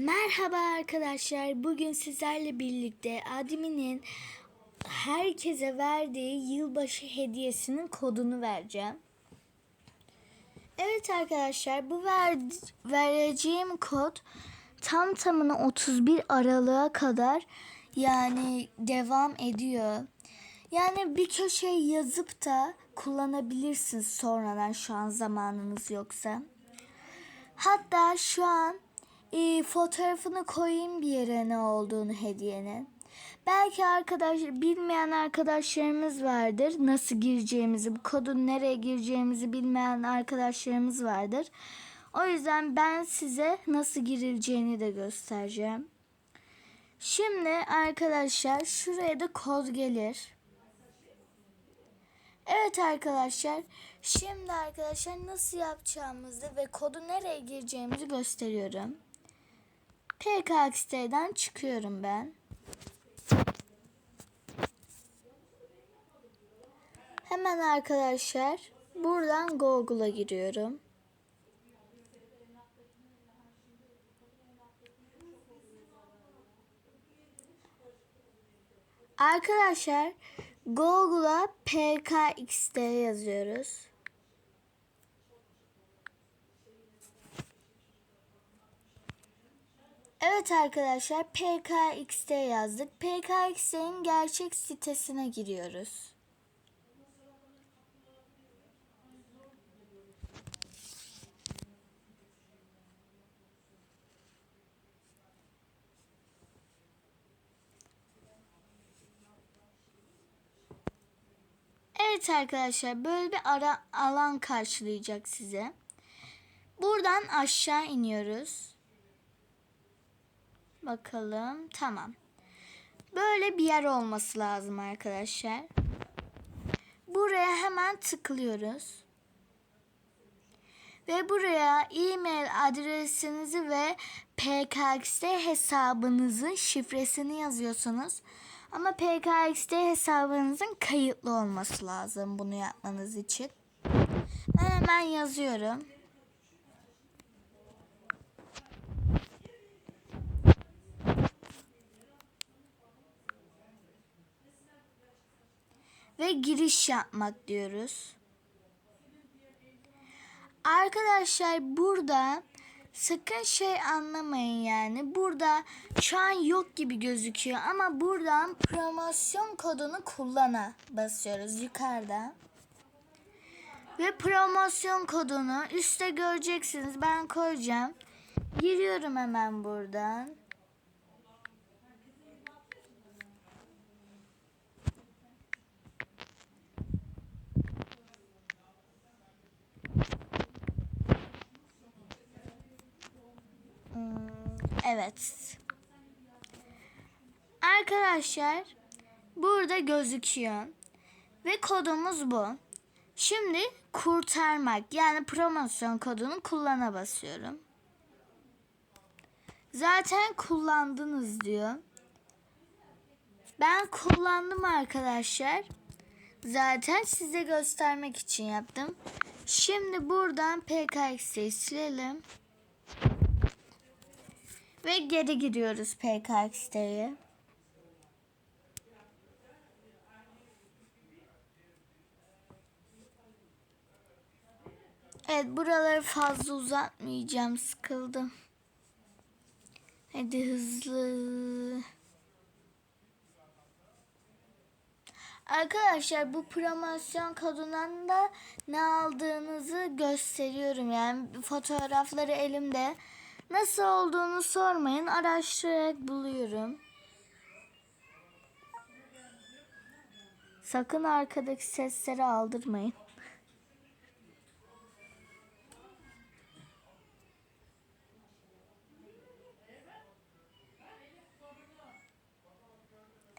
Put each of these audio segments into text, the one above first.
Merhaba arkadaşlar. Bugün sizlerle birlikte adminin herkese verdiği yılbaşı hediyesinin kodunu vereceğim. Evet arkadaşlar bu ver, vereceğim kod tam tamına 31 Aralık'a kadar yani devam ediyor. Yani bir köşeye yazıp da kullanabilirsiniz sonradan şu an zamanınız yoksa. Hatta şu an e, fotoğrafını koyayım bir yere ne olduğunu hediyenin. Belki arkadaş bilmeyen arkadaşlarımız vardır. Nasıl gireceğimizi, bu kodun nereye gireceğimizi bilmeyen arkadaşlarımız vardır. O yüzden ben size nasıl girileceğini de göstereceğim. Şimdi arkadaşlar şuraya da kod gelir. Evet arkadaşlar. Şimdi arkadaşlar nasıl yapacağımızı ve kodu nereye gireceğimizi gösteriyorum. PKX'den çıkıyorum ben. Hemen arkadaşlar buradan Google'a giriyorum. Arkadaşlar Google'a PKXD yazıyoruz. Evet arkadaşlar PKXD yazdık. PKXD'nin gerçek sitesine giriyoruz. Evet arkadaşlar böyle bir ara alan karşılayacak size. Buradan aşağı iniyoruz. Bakalım. Tamam. Böyle bir yer olması lazım arkadaşlar. Buraya hemen tıklıyoruz. Ve buraya e-mail adresinizi ve PKXD hesabınızın şifresini yazıyorsunuz. Ama PKXD hesabınızın kayıtlı olması lazım bunu yapmanız için. Ben hemen yazıyorum. Ve giriş yapmak diyoruz. Arkadaşlar burada sakın şey anlamayın yani. Burada şu an yok gibi gözüküyor ama buradan promosyon kodunu kullana basıyoruz yukarıda. Ve promosyon kodunu üstte göreceksiniz. Ben koyacağım. Giriyorum hemen buradan. Evet. Arkadaşlar burada gözüküyor. Ve kodumuz bu. Şimdi kurtarmak yani promosyon kodunu kullana basıyorum. Zaten kullandınız diyor. Ben kullandım arkadaşlar. Zaten size göstermek için yaptım. Şimdi buradan PKX'i silelim. Ve geri gidiyoruz PKX'ye. Evet buraları fazla uzatmayacağım. Sıkıldım. Hadi hızlı. Arkadaşlar bu promosyon kodundan da ne aldığınızı gösteriyorum. Yani fotoğrafları elimde. Nasıl olduğunu sormayın. Araştırarak buluyorum. Sakın arkadaki sesleri aldırmayın.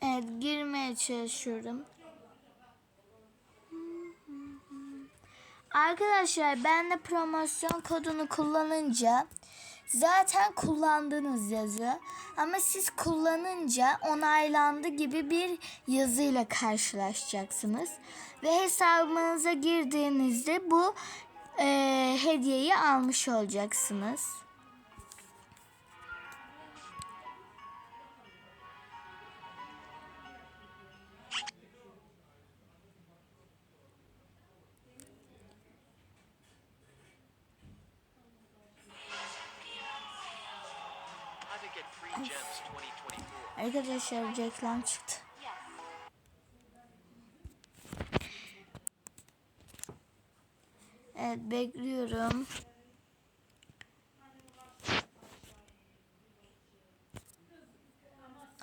Evet girmeye çalışıyorum. Arkadaşlar ben de promosyon kodunu kullanınca zaten kullandığınız yazı ama siz kullanınca onaylandı gibi bir yazıyla karşılaşacaksınız. Ve hesabınıza girdiğinizde bu e, hediyeyi almış olacaksınız. Arkadaşlar reklam çıktı. Evet bekliyorum.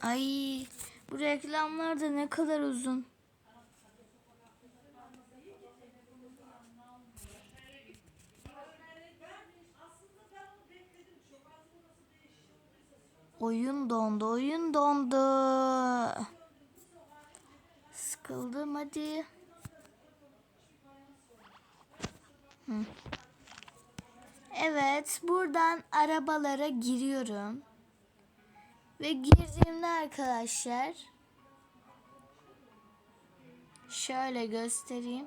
Ay bu reklamlar da ne kadar uzun. Oyun dondu, oyun dondu. Sıkıldım hadi. Hı. Evet, buradan arabalara giriyorum. Ve girdiğimde arkadaşlar şöyle göstereyim.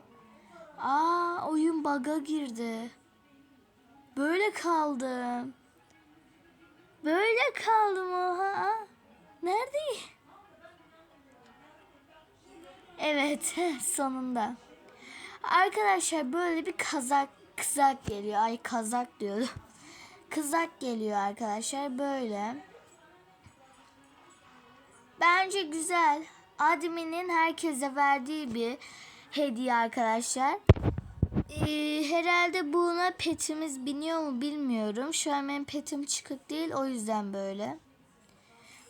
Aa, oyun bug'a girdi. Böyle kaldım. Böyle kaldım oha. Neredeyim? Evet sonunda. Arkadaşlar böyle bir kazak kızak geliyor. Ay kazak diyordu. Kızak geliyor arkadaşlar böyle. Bence güzel. Admin'in herkese verdiği bir hediye arkadaşlar. Ee, herhalde buna petimiz biniyor mu bilmiyorum. Şu an benim petim çıkık değil o yüzden böyle.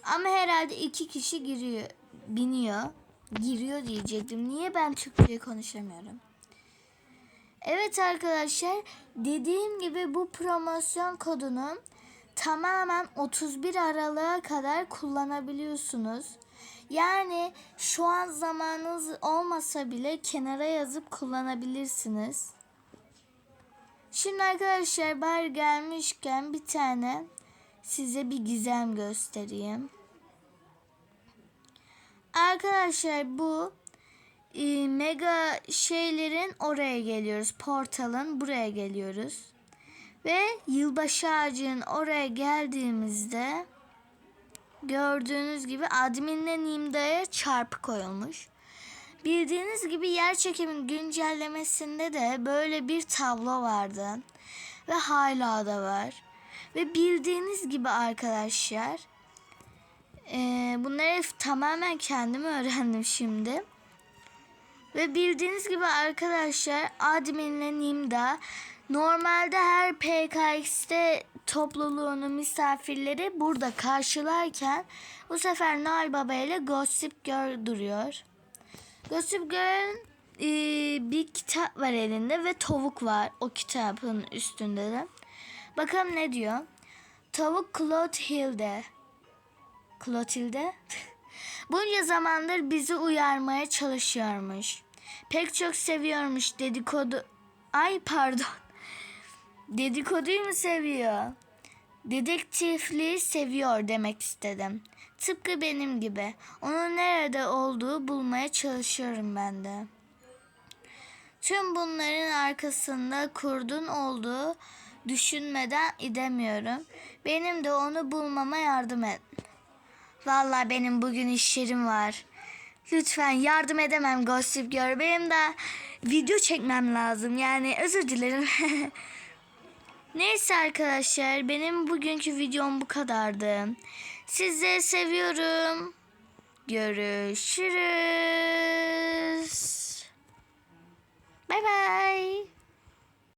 Ama herhalde iki kişi giriyor, biniyor. Giriyor diyecektim. Niye ben Türkçe konuşamıyorum? Evet arkadaşlar dediğim gibi bu promosyon kodunu tamamen 31 Aralık'a kadar kullanabiliyorsunuz. Yani şu an zamanınız olmasa bile kenara yazıp kullanabilirsiniz. Şimdi arkadaşlar bari gelmişken bir tane size bir gizem göstereyim. Arkadaşlar bu e, mega şeylerin oraya geliyoruz. Portalın buraya geliyoruz. Ve yılbaşı ağacının oraya geldiğimizde gördüğünüz gibi adminle Nimda'ya çarpı koyulmuş. Bildiğiniz gibi yer çekimin güncellemesinde de böyle bir tablo vardı. Ve hala da var. Ve bildiğiniz gibi arkadaşlar e, bunları tamamen kendim öğrendim şimdi. Ve bildiğiniz gibi arkadaşlar adminle Nimda normalde her PKX'te topluluğunu misafirleri burada karşılarken bu sefer Noel Baba ile Gossip Girl duruyor. Gossip Girl'ün e, bir kitap var elinde ve tavuk var o kitabın üstünde de. Bakalım ne diyor. Tavuk Clotilde. Clotilde? Bunca zamandır bizi uyarmaya çalışıyormuş. Pek çok seviyormuş dedikodu. Ay pardon. Dedikoduyu mu seviyor? Dedektifliği seviyor demek istedim. Tıpkı benim gibi. Onun nerede olduğu bulmaya çalışıyorum ben de. Tüm bunların arkasında kurdun olduğu düşünmeden idemiyorum. Benim de onu bulmama yardım et. Vallahi benim bugün işlerim var. Lütfen yardım edemem Gossip Girl. Benim de video çekmem lazım. Yani özür dilerim. Neyse arkadaşlar benim bugünkü videom bu kadardı. Sizi seviyorum. Görüşürüz. Bay bay.